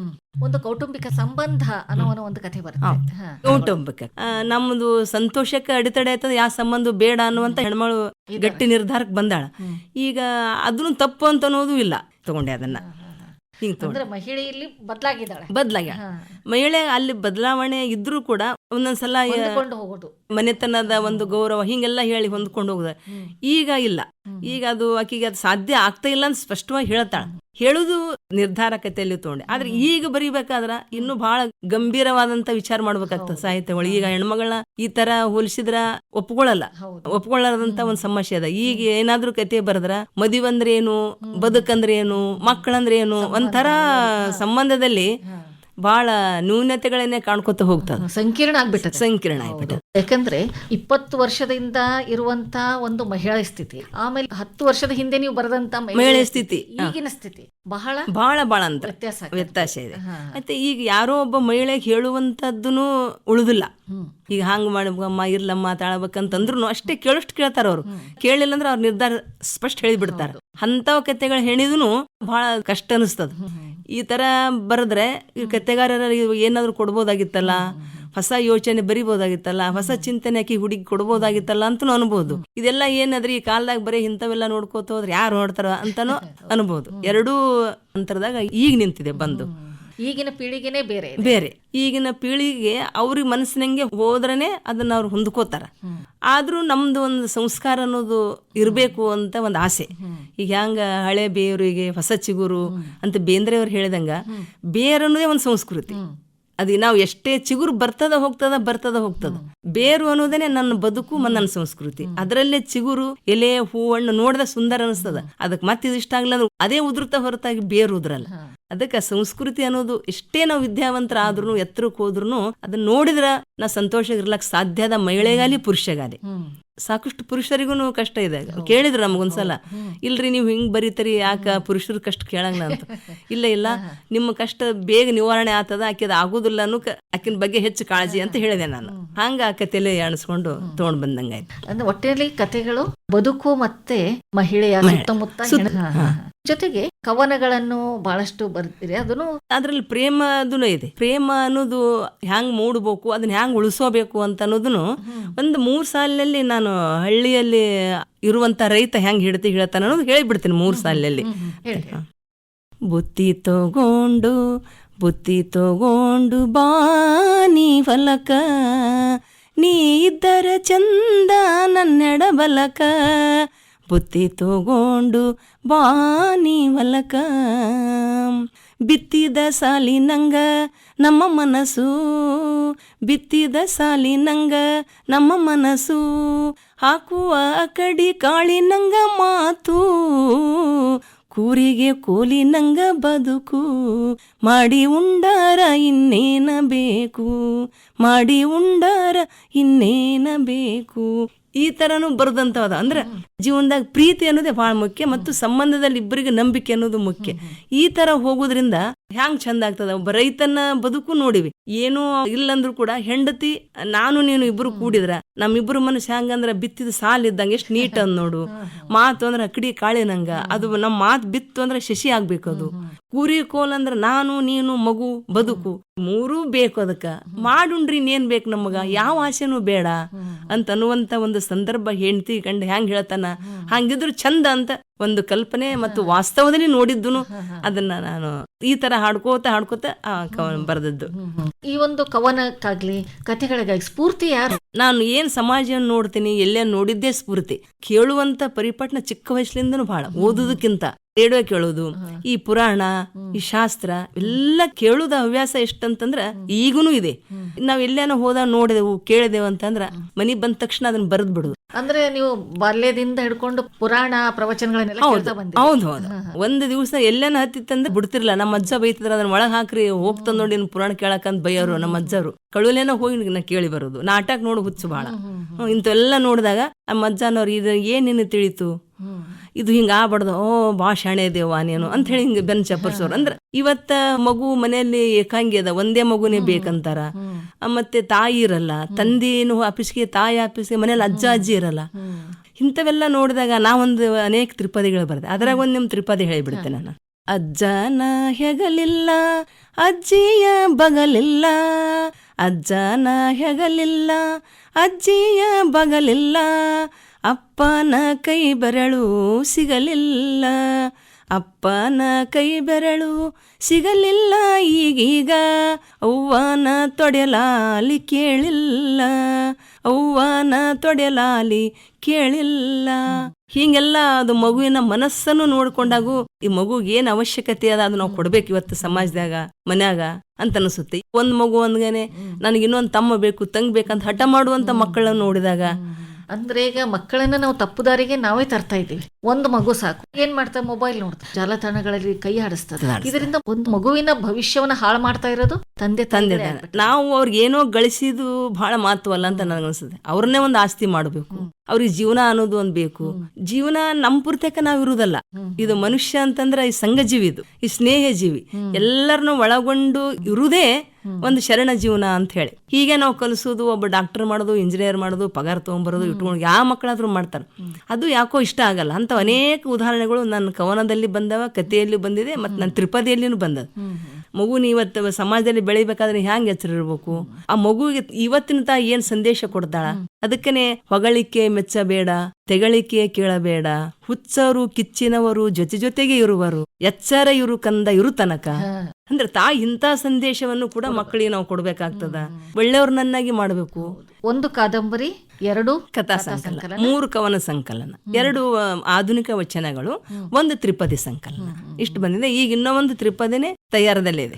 ಒಂದು ಕೌಟುಂಬಿಕ ಸಂಬಂಧ ಅನ್ನೋ ಒಂದು ಕಥೆ ಬರುತ್ತೆ. ಕೌಟುಂಬಿಕ. ನಮ್ದು ಸಂತೋಷಕ್ಕೆ ಅಡೆತಡೆ ಆಯ್ತದ ಯಾವ ಸಂಬಂಧ ಬೇಡ ಅನ್ನುವಂತ ಹೆಣ್ಮಳು ಗಟ್ಟಿ ನಿರ್ಧಾರಕ್ಕೆ ಬಂದಾಳ. ಈಗ ಅದನ್ನು ತಪ್ಪು ಅಂತ ಅನ್ನೋದು ಇಲ್ಲ. ತಗೊಂಡೆ ಅದನ್ನ. ಅಂದ್ರೆ ಮಹಿಳೆ ಇಲ್ಲಿ ಬದಲಾಗಿದ್ದಾಳೆ ಮಹಿಳೆ ಅಲ್ಲಿ ಬದಲಾವಣೆ ಇದ್ರೂ ಕೂಡ ಒಂದೊಂದ್ಸಲ ಮನೆತನದ ಒಂದು ಗೌರವ ಹಿಂಗೆಲ್ಲ ಹೇಳಿ ಹೊಂದ್ಕೊಂಡು ಹೋಗುದ. ಈಗ ಇಲ್ಲ. ಈಗ ಅದು ಆಕಿಗೆ ಅದು ಸಾಧ್ಯ ಆಗ್ತಾ ಇಲ್ಲ ಅಂತ ಸ್ಪಷ್ಟವಾಗಿ ಹೇಳ್ತಾಳ. ಹೇಳುದು ನಿರ್ಧಾರ ಕಥೆಯಲ್ಲಿ ತಗೊಂಡೆ. ಆದ್ರೆ ಈಗ ಬರಿಬೇಕಾದ್ರ ಇನ್ನು ಬಹಳ ಗಂಭೀರವಾದಂತ ವಿಚಾರ ಮಾಡ್ಬೇಕಾಗ್ತದೆ ಸಾಹಿತ್ಯಗಳು ಈಗ ಹೆಣ್ಮಗಳ ಈ ತರ ಹೋಲಿಸಿದ್ರ ಒಪ್ಕೊಳ್ಳಲ್ಲ. ಒಪ್ಕೊಳ್ಳಾರದಂತ ಒಂದ್ ಸಮಸ್ಯೆ ಅದ. ಈಗ ಏನಾದ್ರೂ ಕತೆ ಬರೆದ್ರ ಮದುವಂದ್ರೆ ಏನು ಬದುಕಂದ್ರೆ ಏನು ಮಕ್ಕಳಂದ್ರೆ ಏನು ಒಂಥರ ಸಂಬಂಧದಲ್ಲಿ ಬಹಳ ನ್ಯೂನತೆಗಳನ್ನೇ ಕಾಣ್ಕೊತ ಹೋಗ್ತದೆ. ಸಂಕೀರ್ಣ ಆಗ್ಬಿಟ್ಟದೆ. ಸಂಕೀರ್ಣ ಆಗ್ಬಿಟ್ಟದ. ಯಾಕಂದ್ರೆ ಇಪ್ಪತ್ತು ವರ್ಷದಿಂದ ಇರುವಂತ ಒಂದು ಮಹಿಳಾ ಸ್ಥಿತಿ ಆಮೇಲೆ ಹತ್ತು ವರ್ಷದ ಹಿಂದೆ ನೀವು ಬರೆದಂತ ಮಹಿಳೆ ಸ್ಥಿತಿ, ಈಗಿನ ಸ್ಥಿತಿ. ಬಹಳ ಬಹಳ ಬಹಳ ಅಂತ ವ್ಯತ್ಯಾಸ. ವ್ಯತ್ಯಾಸ ಇದೆ. ಮತ್ತೆ ಈಗ ಯಾರೋ ಒಬ್ಬ ಮಹಿಳೆಗೆ ಹೇಳುವಂತದ್ದು ಉಳಿದಿಲ್ಲ. ಈಗ ಹಾಂಗ್ ಮಾಡಬೇಕಮ್ಮ ಇರ್ಲಮ್ಮ ತಾಳಬೇಕಂತಂದ್ರು ಅಷ್ಟೇ ಕೇಳಷ್ಟು ಕೇಳ್ತಾರ ಅವ್ರು. ಕೇಳಿಲ್ಲ ಅಂದ್ರೆ ಅವ್ರ ನಿರ್ಧಾರ ಸ್ಪಷ್ಟ ಹೇಳಿಬಿಡ್ತಾರೆ. ಅಂತವ ಕತೆಗಳು ಹೇಳಿದನು ಬಹಳ ಕಷ್ಟ ಅನಿಸ್ತದ. ಈ ತರ ಬರೆದ್ರೆ ಈ ಕತೆಗಾರರ ಏನಾದ್ರು ಕೊಡ್ಬೋದಾಗಿತ್ತಲ್ಲ? ಹೊಸ ಯೋಚನೆ ಬರಿಬೋದಾಗಿತ್ತಲ್ಲ ಹೊಸ ಚಿಂತನೆ ಆಕಿ ಹುಡುಗಿ ಕೊಡ್ಬೋದಾಗಿತ್ತಲ್ಲ ಅಂತನೂ ಅನ್ಬೋದು. ಇದೆಲ್ಲ ಏನಾದ್ರೆ ಈ ಕಾಲದಾಗ ಬರೀ ಇಂಥವೆಲ್ಲ ನೋಡ್ಕೋತ ಹೋದ್ರೆ ಯಾರು ನೋಡ್ತಾರ ಅಂತಾನೂ *laughs* ಅನ್ಬೋದು. ಎರಡೂ ಅಂತರದಾಗ ಈಗ ನಿಂತಿದೆ ಬಂದು. ಈಗಿನ ಪೀಳಿಗೆನೇ ಬೇರೆ. ಬೇರೆ. ಈಗಿನ ಪೀಳಿಗೆ ಅವ್ರಿಗೆ ಮನಸ್ಸಿನಂಗೆ ಹೋದ್ರನೆ ಅದನ್ನ ಅವ್ರು ಹೊಂದ್ಕೋತಾರ. ಆದ್ರೂ ನಮ್ದು ಒಂದು ಸಂಸ್ಕಾರ ಅನ್ನೋದು ಇರಬೇಕು ಅಂತ ಒಂದು ಆಸೆ. ಈಗ ಹ್ಯಾಂಗ ಹಳೆ ಬೇರಿಗೆ ಹೊಸ ಚಿಗುರು ಅಂತ ಬೇಂದ್ರೆ ಅವ್ರು ಹೇಳಿದಂಗ ಬೇರ್ ಅನ್ನೋದೇ ಒಂದು ಸಂಸ್ಕೃತಿ. ಅದು ನಾವು ಎಷ್ಟೇ ಚಿಗುರು ಬರ್ತದ ಹೋಗ್ತದ ಬರ್ತದ ಹೋಗ್ತದ. ಬೇರು ಅನ್ನೋದೇನೆ ನನ್ನ ಬದುಕು ನನ್ನ ಸಂಸ್ಕೃತಿ. ಅದರಲ್ಲೇ ಚಿಗುರು ಎಲೆ ಹೂ ಹಣ್ಣು ನೋಡಿದ ಸುಂದರ ಅನಿಸ್ತದ. ಅದಕ್ಕೆ ಮತ್ತೆ ಇದಿಷ್ಟ ಆಗ್ಲ ಅಂದ್ರೆ ಅದೇ ಉದೃತ ಹೊರತಾಗಿ ಬೇರು ಉದ್ರಲ್ಲ. ಅದಕ್ಕೆ ಸಂಸ್ಕೃತಿ ಅನ್ನೋದು ಎಷ್ಟೇ ನಾವು ವಿದ್ಯಾವಂತರ ಆದ್ರೂ ಎತ್ತರಕ್ಕೆ ಹೋದ್ರು ಅದನ್ನ ನೋಡಿದ್ರ ನಾ ಸಂತೋಷ ಇರ್ಲಕ್ ಸಾಧ್ಯದ ಮಹಿಳೆಗಾಲಿ ಪುರುಷಗಾಲಿ. ಸಾಕಷ್ಟು ಪುರುಷರಿಗೂ ಕಷ್ಟ ಇದೆ. ಕೇಳಿದ್ರು ನಮಗೊಂದ್ಸಲ ಇಲ್ರಿ ನೀವು ಹಿಂಗ್ ಬರೀತರಿ ಯಾಕ ಪುರುಷರ ಕಷ್ಟ ಕೇಳಂಗ ಅಂತ. *laughs* ಇಲ್ಲ ಇಲ್ಲ. ನಿಮ್ಮ ಕಷ್ಟ ಬೇಗ ನಿವಾರಣೆ ಆತದ ಆಕೆ ಅದು ಆಗುದಿಲ್ಲ ಅನ್ನೋ ಆಕಿನ ಬಗ್ಗೆ ಹೆಚ್ಚು ಕಾಳಜಿ ಅಂತ ಹೇಳಿದೆ ನಾನು. ಹಂಗ ಆ ಕಥೆಲೆ ಅಣಿಸ್ಕೊಂಡು ತಗೊಂಡ್ ಬಂದಂಗಾಯ್ತು ಅಂದ್ರೆ ಒಟ್ಟಿನಲ್ಲಿ ಕಥೆಗಳು ಬದುಕು ಮತ್ತೆ ಮಹಿಳೆಯ ಸುತ್ತಮುತ್ತ. ಜೊತೆಗೆ ಕವನಗಳನ್ನು ಬಹಳಷ್ಟು ಬರ್ತೀರಿ ಅದನ್ನು ಅದ್ರಲ್ಲಿ ಪ್ರೇಮ ಅದೂ ಇದೆ. ಪ್ರೇಮ ಅನ್ನೋದು ಹ್ಯಾಂಗ್ ಮೂಡಬೇಕು ಅದನ್ನ ಹ್ಯಾಂಗ್ ಉಳಿಸೋಬೇಕು ಅಂತ ಅನ್ನೋದನ್ನು ಒಂದು ಮೂರು ಸಾಲಿನಲ್ಲಿ ನಾನು ಹಳ್ಳಿಯಲ್ಲಿ ಇರುವಂತ ರೈತ ಹೆಂಗ್ ಹಿಡ್ತಿ ಹೇಳ್ತಾನ ಅನ್ನೋದು ಹೇಳಿಬಿಡ್ತೀನಿ ಮೂರು ಸಾಲಿನಲ್ಲಿ. ಬುತ್ತಿ ತಗೊಂಡು ಬುತ್ತಿ ತಗೊಂಡು ಬಾನಿ ಫಲಕ. ನೀ ಇದ್ದರ ಚಂದ ನನ್ನೆಡ ಬಲಕ. ಬುತ್ತಿ ತಗೊಂಡು ಬಾನಿ ಹೊಲಕ ಬಿತ್ತಿದ ಸಾಲಿ ನಂಗ ನಮ್ಮ ಮನಸ್ಸು. ಬಿತ್ತಿದ ಸಾಲಿ ನಂಗ ನಮ್ಮ ಮನಸ್ಸು. ಹಾಕುವ ಕಡಿ ಕಾಳಿ ನಂಗ ಮಾತು. ಕೂರಿಗೆ ಕೋಲಿನಂಗ ಬದುಕು. ಮಾಡಿ ಉಂಡಾರ ಇನ್ನೇನ ಬೇಕು. ಮಾಡಿ ಉಂಡಾರ ಇನ್ನೇನ ಬೇಕು. ಈ ತರನು ಬರದಂತವದ ಅಂದ್ರೆ ಜೀವನದಾಗ ಪ್ರೀತಿ ಅನ್ನೋದೇ ಭಾಳ ಮುಖ್ಯ, ಮತ್ತು ಸಂಬಂಧದಲ್ಲಿ ಇಬ್ಬರಿಗೆ ನಂಬಿಕೆ ಅನ್ನೋದು ಮುಖ್ಯ. ಈ ಥರ ಹೋಗೋದ್ರಿಂದ ಹ್ಯಾಂಗ್ ಚಂದ ಆಗ್ತದ? ರೈತನ ಬದುಕು ನೋಡಿವಿ. ಏನೂ ಇಲ್ಲಂದ್ರೂ ಕೂಡ ಹೆಂಡತಿ, ನಾನು, ನೀನು ಇಬ್ರು ಕೂಡಿದ್ರ, ನಮ್ಮಿಬ್ರು ಮನಸ್ಸು ಹೆಂಗಂದ್ರ ಬಿತ್ತಿದ ಸಾಲ್ ಇದ್ದಂಗೆ ಎಷ್ಟು ನೀಟ್ ಅಂದ್ ನೋಡು. ಮಾತು ಅಂದ್ರೆ ಅಕಡಿ ಕಾಳಿನಂಗ ಅದು ನಮ್ಮ ಮಾತು ಬಿತ್ತು ಅಂದ್ರೆ ಶಶಿ ಅದು. ಕೂರಿ ಕೋಲ್ ಅಂದ್ರ ನಾನು, ನೀನು, ಮಗು, ಬದುಕು. ಮೂರೂ ಬೇಕು ಅದಕ್ಕ. ಮಾಡುಂಡ್ರಿ ಇನ್ನೇನ್ ಬೇಕು ನಮಗ? ಯಾವ ಆಸೆನೂ ಬೇಡ. ಅಂತ ಅನ್ನುವಂತ ಒಂದು ಸಂದರ್ಭ ಹೆಂಡತಿ ಗಂಡ ಹ್ಯಾಂಗ್ ಹೇಳ್ತಾನ? ಹಂಗಿದ್ರು ಚಂದ ಅಂತ ಒಂದು ಕಲ್ಪನೆ ಮತ್ತು ವಾಸ್ತವದಲ್ಲಿ ನೋಡಿದ್ದುನು ಅದನ್ನ ನಾನು ಈ ತರ ಹಾಡ್ಕೋತ ಹಾಡ್ಕೋತ ಕವನ ಬರೆದದ್ದು. ಈ ಒಂದು ಕವನಕ್ಕಾಗ್ಲಿ ಕಥೆಗಳಿಗಾಗಿ ಸ್ಫೂರ್ತಿ ಯಾರು? ನಾನು ಏನ್ ಸಮಾಜವನ್ನು ನೋಡ್ತೀನಿ ಎಲ್ಲೇ ನೋಡಿದ್ದೇ ಸ್ಫೂರ್ತಿ. ಕೇಳುವಂತ ಪರಿಪಟ್ನ ಚಿಕ್ಕ ವಯಸ್ಸಿನಿಂದನು ಬಹಳ ಓದುದಕ್ಕಿಂತ. ರೇಡಿಯೋ ಕೇಳೋದು ಈ ಪುರಾಣ ಈ ಶಾಸ್ತ್ರ ಎಲ್ಲ ಕೇಳುದ ಹವ್ಯಾಸ ಎಷ್ಟಂತಂದ್ರ ಈಗೂನು ಇದೆ. ನಾವ್ ಎಲ್ಲೇನೋ ಹೋದ ನೋಡಿದೆವು ಕೇಳಿದೆವು ಅಂತಂದ್ರ ಮನಿ ಬಂದ ತಕ್ಷಣ ಅದನ್ನ ಬರೆದ್ ಬಿಡುದು. ಅಂದ್ರೆ ನೀವು ಬಾಲ್ಯದಿಂದ ಹಿಡ್ಕೊಂಡು ಪುರಾಣ ಪ್ರವಚನಗಳನ್ನೆಲ್ಲ ಹೌದು. ಹೌದು ಒಂದ್ ದಿವಸ ಎಲ್ಲೇನ ಹತ್ತಿತ್ತಂದ್ರೆ ಬಿಡ್ತಿರ್ಲ ನಮ್ಮ ಅಜ್ಜ ಬೈತಿದ್ರ ಅದನ್ನ ಒಳಗ್ ಹಾಕ್ರಿ ಹೋಗ್ತಾ ನೋಡಿ ಪುರಾಣ ಪುರಾಣ ಕೇಳಕಂತ ಬೈಯೋರು ನಮ್ಮ ಅಜ್ಜರು. ಕಳುಲೇನ ಹೋಗಿ ನಾ ಕೇಳಿ ಬರೋದು. ನಾಟಕ ನೋಡು ಹುಚ್ಚು ಬಾಳ. ಹ್ಮ್, ಇಂಥವೆಲ್ಲ ನೋಡಿದಾಗ ನಮ್ಮ ಅಜ್ಜನವ್ರು ಇದು ಏನೇನು ತಿಳಿತು? ಇದು ಹಿಂಗ ಆಗ್ಬಾರ್ದು. ಓ ಬಾ ಶಾಣೆ ದೇವ ನೀನು ಅಂತ ಹೇಳಿ ಹಿಂಗ ಬೆನ್ ಚಪ್ಪರ್ಸೋರು. ಅಂದ್ರ ಇವತ್ತ ಮಗು ಮನೆಯಲ್ಲಿ ಏಕಾಂಗಿ ಅದ. ಒಂದೇ ಮಗುನೇ ಬೇಕಂತಾರ. ಮತ್ತೆ ತಾಯಿ ಇರಲ್ಲ. ತಂದೆನು ಆಫೀಸ್ಗೆ ತಾಯಿ ಆಫೀಸ್ಗೆ ಮನೇಲಿ ಅಜ್ಜ ಅಜ್ಜಿ ಇರಲ್ಲ. ಇಂಥವೆಲ್ಲ ನೋಡಿದಾಗ ನಾವೊಂದು ಅನೇಕ ತ್ರಿಪದಿಗಳು ಬರ್ದೆ ಅದ್ರಾಗ ಒಂದು ನಿಮ್ ತ್ರಿಪದಿ ಹೇಳಿಬಿಡ್ತೇನೆ ನಾನು. ಅಜ್ಜನ ಹೆಗಲಿಲ್ಲ ಅಜ್ಜಿಯ ಬಗಲಿಲ್ಲ. ಅಜ್ಜನ ಹೆಗಲಿಲ್ಲ ಅಜ್ಜಿಯ ಬಗಲಿಲ್ಲ. ಅಪ್ಪನ ಕೈ ಬೆರಳು ಸಿಗಲಿಲ್ಲ. ಅಪ್ಪನ ಕೈ ಬೆರಳು ಸಿಗಲಿಲ್ಲ. ಈಗೀಗ ಅವ್ವನ ತೊಡೆಲಾಲಿ ಕೇಳಿಲ್ಲ. ಅವ್ವನ ತೊಡೆಲಾಲಿ ಕೇಳಿಲ್ಲ. ಹೀಗೆಲ್ಲ ಅದು ಮಗುವಿನ ಮನಸ್ಸನ್ನು ನೋಡ್ಕೊಂಡಾಗು ಈ ಮಗುಗೆ ಏನು ಅವಶ್ಯಕತೆ ಅದ ಅದು ನಾವು ಕೊಡ್ಬೇಕು ಇವತ್ತು ಸಮಾಜದಾಗ ಮನ್ಯಾಗ ಅಂತ ಅನಿಸುತ್ತೆ ಒಂದು ಮಗು ಅಂದ್ಗೇನೆ ನನಗೆ ಇನ್ನೊಂದು ತಮ್ಮ ಬೇಕು ತಂಗ್ ಬೇಕಂತ ಹಠ ಮಾಡುವಂತ ಮಕ್ಕಳನ್ನು ನೋಡಿದಾಗ ಅಂದ್ರೆ ಈಗ ಮಕ್ಕಳನ್ನ ನಾವು ತಪ್ಪು ದಾರಿಗೆ ನಾವೇ ತರ್ತಾ ಇದ್ದೀವಿ. ಒಂದು ಮಗು ಸಾಕು. ಏನ್ ಮಾಡ್ತಾ ಮೊಬೈಲ್ ನೋಡ್ತಾ? ಜಾಲತಾಣಗಳಲ್ಲಿ ಕೈ ಆಡಿಸ್ತದೆ ಇದರಿಂದ ಒಂದು ಮಗುವಿನ ಭವಿಷ್ಯವನ್ನ ಹಾಳು ಮಾಡ್ತಾ ಇರೋದು ತಂದೆ ತಂದೆ ನಾವು ಅವ್ರಿಗೆ ಏನೋ ಗಳಿಸಿದು ಬಹಳ ಮಹತ್ವಲ್ಲ ಅಂತ ನನಗನ್ಸುತ್ತೆ. ಅವ್ರನ್ನೇ ಒಂದು ಆಸ್ತಿ ಮಾಡಬೇಕು. ಅವ್ರಿಗೆ ಜೀವನ ಅನ್ನೋದು ಒಂದ್ ಬೇಕು. ಜೀವನ ನಮ್ ಪೂರ್ತಕ ನಾವ್ ಇರುವುದಲ್ಲ ಇದು ಮನುಷ್ಯ ಅಂತಂದ್ರೆ ಈ ಸಂಘ ಜೀವಿ ಇದು. ಈ ಸ್ನೇಹ ಜೀವಿ ಎಲ್ಲರನ್ನು ಒಳಗೊಂಡು ಇರುವುದೇ ಒಂದು ಶರಣ ಜೀವನ ಅಂತ ಹೇಳಿ. ಹೀಗೆ ನಾವು ಕಲಿಸೋದು ಒಬ್ಬ ಡಾಕ್ಟರ್ ಮಾಡೋದು ಇಂಜಿನಿಯರ್ ಮಾಡೋದು ಪಗಾರ ತೊಗೊಂಬರೋದು ಇಟ್ಕೊಂಡು ಯಾವ ಮಕ್ಕಳಾದ್ರೂ ಮಾಡ್ತಾರೆ. ಅದು ಯಾಕೋ ಇಷ್ಟ ಆಗಲ್ಲ. ಅಂತ ಅನೇಕ ಉದಾಹರಣೆಗಳು ನನ್ನ ಕವನದಲ್ಲಿ ಬಂದವ ಕಥೆಯಲ್ಲಿ ಬಂದಿದೆ ಮತ್ತು ನನ್ನ ತ್ರಿಪದಿಯಲ್ಲಿನೂ ಬಂದದ. ಮಗುನ ಇವತ್ತು ಸಮಾಜದಲ್ಲಿ ಬೆಳಿಬೇಕಾದ್ರೆ ಹ್ಯಾಂಗ್ ಇರ್ಬೇಕು ಆ ಮಗುವಿಗೆ ಇವತ್ತಿನ ತಾಯಿ ಏನ್ ಸಂದೇಶ ಕೊಡ್ತಾಳ? ಅದಕ್ಕನೆ ಹೊಗಳಿಕೆ ಮೆಚ್ಚಬೇಡ ತೆಗಳಿಕೆ ಕೇಳಬೇಡ ಹುಚ್ಚರು ಕಿಚ್ಚಿನವರು ಜೊತೆ ಜೊತೆಗೆ ಇರುವರು ಎಚ್ಚರ ಇರು ಕಂದ ಇರು ತನಕ. ಅಂದ್ರೆ ತಾಯಿ ಇಂಥ ಸಂದೇಶವನ್ನು ಕೂಡ ಮಕ್ಕಳಿಗೆ ನಾವು ಕೊಡಬೇಕಾಗ್ತದ. ಒಳ್ಳೆಯವ್ರನ್ನಾಗಿ ಮಾಡಬೇಕು. ಒಂದು ಕಾದಂಬರಿ ಎರಡು ಕಥಾ ಸಂಕಲನ. ಮೂರು ಕವನ ಸಂಕಲನ. ಎರಡು ಆಧುನಿಕ ವಚನಗಳು ಒಂದು ತ್ರಿಪದಿ ಸಂಕಲನ. ಇಷ್ಟು ಬಂದಿದೆ. ಈಗ ಇನ್ನೊಂದು ತ್ರಿಪದಿನೇ ತಯಾರದಲ್ಲಿ ಇದೆ.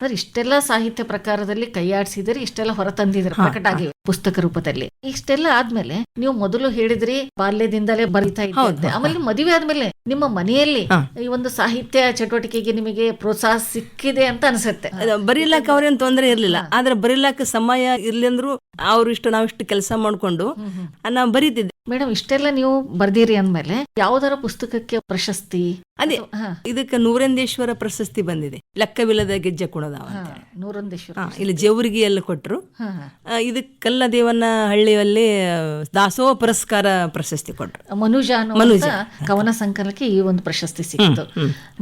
ಸರ್ ಇಷ್ಟೆಲ್ಲ ಸಾಹಿತ್ಯ ಪ್ರಕಾರದಲ್ಲಿ ಕೈಯಾಡಿಸಿದ್ರೆ ಇಷ್ಟೆಲ್ಲ ಹೊರ ತಂದಿದ್ರೆ ಪ್ರಕಟ ಆಗಿವೆ ಪುಸ್ತಕ ರೂಪದಲ್ಲಿ. ಇಷ್ಟೆಲ್ಲ ಆದ್ಮೇಲೆ ನೀವು ಮೊದಲು ಹೇಳಿದ್ರಿ ಬಾಲ್ಯದಿಂದಲೇ ಬರಿತಾ ಇದ್ದೆ ಆಮೇಲೆ ಮದುವೆ ಆದ್ಮೇಲೆ ನಿಮ್ಮ ಮನೆಯಲ್ಲಿ ಈ ಒಂದು ಸಾಹಿತ್ಯ ಚಟುವಟಿಕೆಗೆ ನಿಮಗೆ ಪ್ರೋತ್ಸಾಹ ಸಿಕ್ಕಿದೆ ಅಂತ ಅನ್ಸುತ್ತೆ. ಬರೀಲಾಕ ಅವ್ರೇನ್ ತೊಂದರೆ ಇರ್ಲಿಲ್ಲ. ಆದ್ರೆ ಬರೀಲಾಕ್ ಸಮಯ ಇರ್ಲಿ ಅಂದ್ರು ಅವ್ರು ಇಷ್ಟು ನಾವಿಷ್ಟು ಕೆಲಸ ಮಾಡ್ಕೊಂಡು ನಾವು ಬರೀತಿದ್ದೆ. ಮೇಡಮ್ ಇಷ್ಟೆಲ್ಲ ನೀವು ಬರ್ದಿರಿ ಅಂದ್ಮೇಲೆ ಯಾವ್ದಾರ ಪುಸ್ತಕಕ್ಕೆ ಪ್ರಶಸ್ತಿ? ಅದೇ ಇದಕ್ಕೆ ನೂರಂದೇಶ್ವರ ಪ್ರಶಸ್ತಿ ಬಂದಿದೆ. ಲೆಕ್ಕವಿಲ್ಲದ ಗೆಜ್ಜೆ ಕುಣದಾವ ನೂರಂದೇಶ್ವರ ಇಲ್ಲಿ ಜೇವರಿಗೆ ಎಲ್ಲ ಕೊಟ್ಟರು ಇದಕ್ಕೆಲ್ಲ ದೇವನ ಹಳ್ಳಿಯಲ್ಲಿ ದಾಸೋ ದಾಸೋಹ ಪುರಸ್ಕಾರ ಪ್ರಶಸ್ತಿ ಕೊಟ್ರು. ಮನುಜ ಮನುಜ. ಕವನ ಸಂಕಲನಕ್ಕೆ ಈ ಒಂದು ಪ್ರಶಸ್ತಿ ಸಿಕ್ತು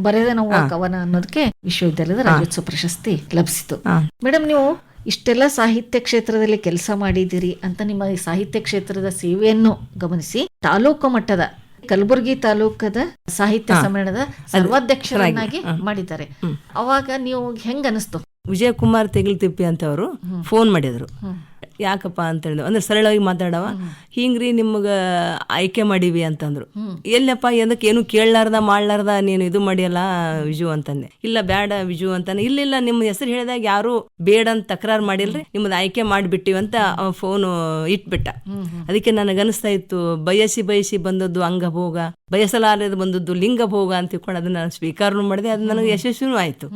ಬರೆದ ನಾವು ಕವನ ಅನ್ನೋದಕ್ಕೆ ವಿಶ್ವವಿದ್ಯಾಲಯದ ರಾಜ್ಯೋತ್ಸವ ಪ್ರಶಸ್ತಿ ಲಭಿಸಿತು. ಮೇಡಮ್ ನೀವು ಇಷ್ಟೆಲ್ಲ ಸಾಹಿತ್ಯ ಕ್ಷೇತ್ರದಲ್ಲಿ ಕೆಲಸ ಮಾಡಿದ್ದೀರಿ ಅಂತ ನಿಮ್ಮ ಸಾಹಿತ್ಯ ಕ್ಷೇತ್ರದ ಸೇವೆಯನ್ನು ಗಮನಿಸಿ ತಾಲೂಕು ಮಟ್ಟದ ಕಲಬುರಗಿ ತಾಲೂಕದ ಸಾಹಿತ್ಯ ಸಮ್ಮೇಳನದ ಸರ್ವಾಧ್ಯಕ್ಷರನ್ನಾಗಿ ಮಾಡಿದ್ದಾರೆ. ಅವಾಗ ನೀವು ಹೆಂಗ ಅನಿಸ್ತು ವಿಜಯಕುಮಾರ್ ತೆಗಲ್ತಿಪ್ಪಿ ಅಂತವರು ಫೋನ್ ಮಾಡಿದ್ರು. ಯಾಕಪ್ಪ ಅಂತ ಹೇಳಿದ್ರು ಅಂದ್ರೆ ಸರಳವಾಗಿ ಮಾತಾಡವ. ಹಿಂಗ್ರಿ ನಿಮ್ಗ ಆಯ್ಕೆ ಮಾಡೀವಿ ಅಂತಂದ್ರು. ಎಲ್ಲಪ್ಪ ಏನಕ್ಕೆ ಏನು ಕೇಳಲಾರ್ದ, ಮಾಡ್ಲಾರ್ದ? ನೀನು ಇದು ಮಾಡಿಯಲ್ಲ ವಿಜು ಅಂತಂದೆ. ಇಲ್ಲ ಬೇಡ ವಿಜು ಅಂತಾನೆ ಇಲ್ಲ ಇಲ್ಲ, ನಿಮ್ಮ ಹೆಸರು ಹೇಳಿದಾಗ ಯಾರು ಬೇಡ ಅಂತ ತಕರಾರು ಮಾಡಿಲ್ರಿ. ನಿಮ್ಮದು ಆಯ್ಕೆ ಮಾಡಿಬಿಟ್ಟಿವಿ ಅಂತ ಫೋನು ಇಟ್ಬಿಟ್ಟ. ಅದಕ್ಕೆ ನನಗೆ ಅನಸ್ತಾ ಇತ್ತು, ಬಯಸಿ ಬಯಸಿ ಬಂದದ್ದು ಅಂಗಭೋಗ, ಬಯಸಲಾರದು ಬಂದದ್ದು ಲಿಂಗಭೋಗ ಅಂತ ತಿಳ್ಕೊಂಡು ಅದನ್ನ ನಾನು ಸ್ವೀಕಾರನೂ ಮಾಡಿದೆ. ಅದು ನನಗೆ ಯಶಸ್ವಿನೂ ಆಯ್ತು.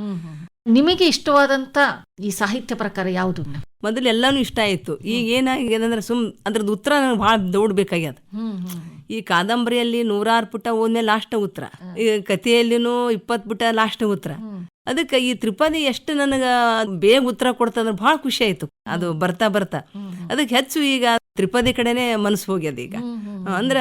ನಿಮಗೆ ಇಷ್ಟವಾದಂತ ಈ ಸಾಹಿತ್ಯ ಪ್ರಕಾರ ಯಾವುದು? ಮೊದಲು ಎಲ್ಲಾನು ಇಷ್ಟ ಆಯ್ತು. ಈಗ ಏನಾಗಿದೆ ಅಂದ್ರೆ ಸುಮ್ ಅದ್ರದ್ದು ಉತ್ತರ ನನಗೆ ಭಾಳ ದೌಡ್ಬೇಕಾಗ್ಯದ. ಈ ಕಾದಂಬರಿಯಲ್ಲಿ ನೂರಾರು ಪುಟ ಓದ್ಮೇಲೆ ಲಾಸ್ಟ್ ಉತ್ತರ. ಈ ಕಥೆಯಲ್ಲಿನು ಇಪ್ಪತ್ತು ಪುಟ ಲಾಸ್ಟ್ ಉತ್ತರ. ಅದಕ್ಕೆ ಈ ತ್ರಿಪದಿ ಎಷ್ಟು ನನಗೆ ಬೇಗ ಉತ್ತರ ಕೊಡ್ತದಂದ್ರೆ ಭಾಳ ಖುಷಿ ಆಯ್ತು. ಅದು ಬರ್ತಾ ಬರ್ತಾ. ಅದಕ್ಕೆ ಹೆಚ್ಚು ಈಗ ತ್ರಿಪದಿ ಕಡೆನೆ ಮನಸ್ಸು ಹೋಗ್ಯದ ಈಗ. ಅಂದ್ರ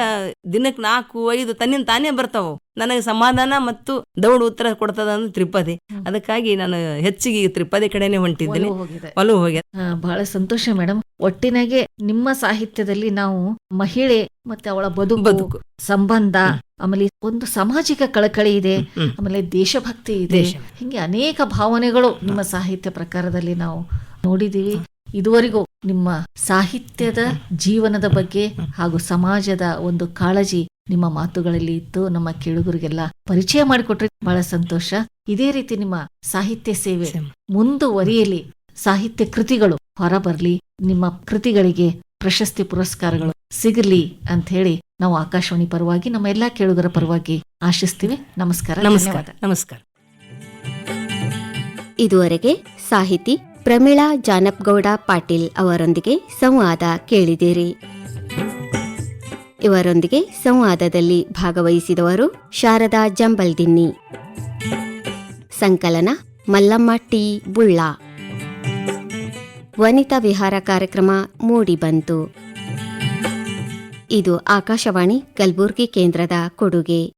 ದಿನಕ್ಕೆ ನಾಲ್ಕು ಐದು ತನ್ನಿಂದ ತಾನೇ ಬರ್ತಾವು. ನನಗೆ ಸಮಾಧಾನ ಮತ್ತು ದೌಡ್ ಉತ್ತರ ಕೊಡ್ತದ ಅಂದ್ರೆ ತ್ರಿಪದಿ. ಅದಕ್ಕಾಗಿ ನಾನು ಹೆಚ್ಚಿಗೆ ಈ ತ್ರಿಪದಿ ಕಡೆನೆ ಹೊಂಟಿದ್ದೀನಿ. ಒಲವು ಹೋಗ್ಯದ ಬಹಳ ಸಂತೋಷ ಮೇಡಮ್ ಒಟ್ಟಿನಾಗೆ ನಿಮ್ಮ ಸಾಹಿತ್ಯದಲ್ಲಿ ನಾವು ಮಹಿಳೆ ಮತ್ತೆ ಅವಳ ಬದುಕು ಬದುಕು. ಸಂಬಂಧ ಆಮೇಲೆ ಒಂದು ಸಾಮಾಜಿಕ ಕಳಕಳಿ ಇದೆ. ಆಮೇಲೆ ದೇಶಭಕ್ತಿ ಇದೆ. ಹಿಂಗೆ ಅನೇಕ ಭಾವನೆಗಳು ನಿಮ್ಮ ಸಾಹಿತ್ಯ ಪ್ರಕಾರದಲ್ಲಿ ನಾವು ನೋಡಿದೀವಿ ಇದುವರೆಗೂ ನಿಮ್ಮ ಸಾಹಿತ್ಯದ ಜೀವನದ ಬಗ್ಗೆ ಹಾಗೂ ಸಮಾಜದ ಒಂದು ಕಾಳಜಿ ನಿಮ್ಮ ಮಾತುಗಳಲ್ಲಿ ಇತ್ತು. ನಮ್ಮ ಕೇಳುಗರಿಗೆಲ್ಲ ಪರಿಚಯ ಮಾಡಿಕೊಟ್ರೆ ಬಹಳ ಸಂತೋಷ. ಇದೇ ರೀತಿ ನಿಮ್ಮ ಸಾಹಿತ್ಯ ಸೇವೆ ಮುಂದುವರಿಯಲಿ. ಸಾಹಿತ್ಯ ಕೃತಿಗಳು ಹೊರಬರಲಿ. ನಿಮ್ಮ ಕೃತಿಗಳಿಗೆ ಪ್ರಶಸ್ತಿ ಪುರಸ್ಕಾರಗಳು ಸಿಗಲಿ ಅಂತ ಹೇಳಿ ನಾವು ಆಕಾಶವಾಣಿ ಪರವಾಗಿ ನಮ್ಮ ಎಲ್ಲಾ ಕೇಳುಗರ ಪರವಾಗಿ ಆಶಿಸ್ತೀವಿ. ನಮಸ್ಕಾರ. ನಮಸ್ಕಾರ. ಧನ್ಯವಾದ. ನಮಸ್ಕಾರ. ಇದುವರೆಗೆ ಸಾಹಿತಿ ಪ್ರಮೀಳಾ ಜಾನಪ್ಗೌಡ ಪಾಟೀಲ್ ಅವರೊಂದಿಗೆ ಸಂವಾದ ಕೇಳಿದಿರಿ ಇವರೊಂದಿಗೆ ಸಂವಾದದಲ್ಲಿ ಭಾಗವಹಿಸಿದವರು ಶಾರದಾ ಜಂಬಲ್ದಿನ್ನಿ. ಸಂಕಲನ ಮಲ್ಲಮ್ಮ ಟಿ. ಬುಳ್ಳ. ವನಿತಾ ವಿಹಾರ ಕಾರ್ಯಕ್ರಮ ಮೂಡಿಬಂತು ಇದು ಆಕಾಶವಾಣಿ ಕಲಬುರಗಿ ಕೇಂದ್ರದ ಕೊಡುಗೆ.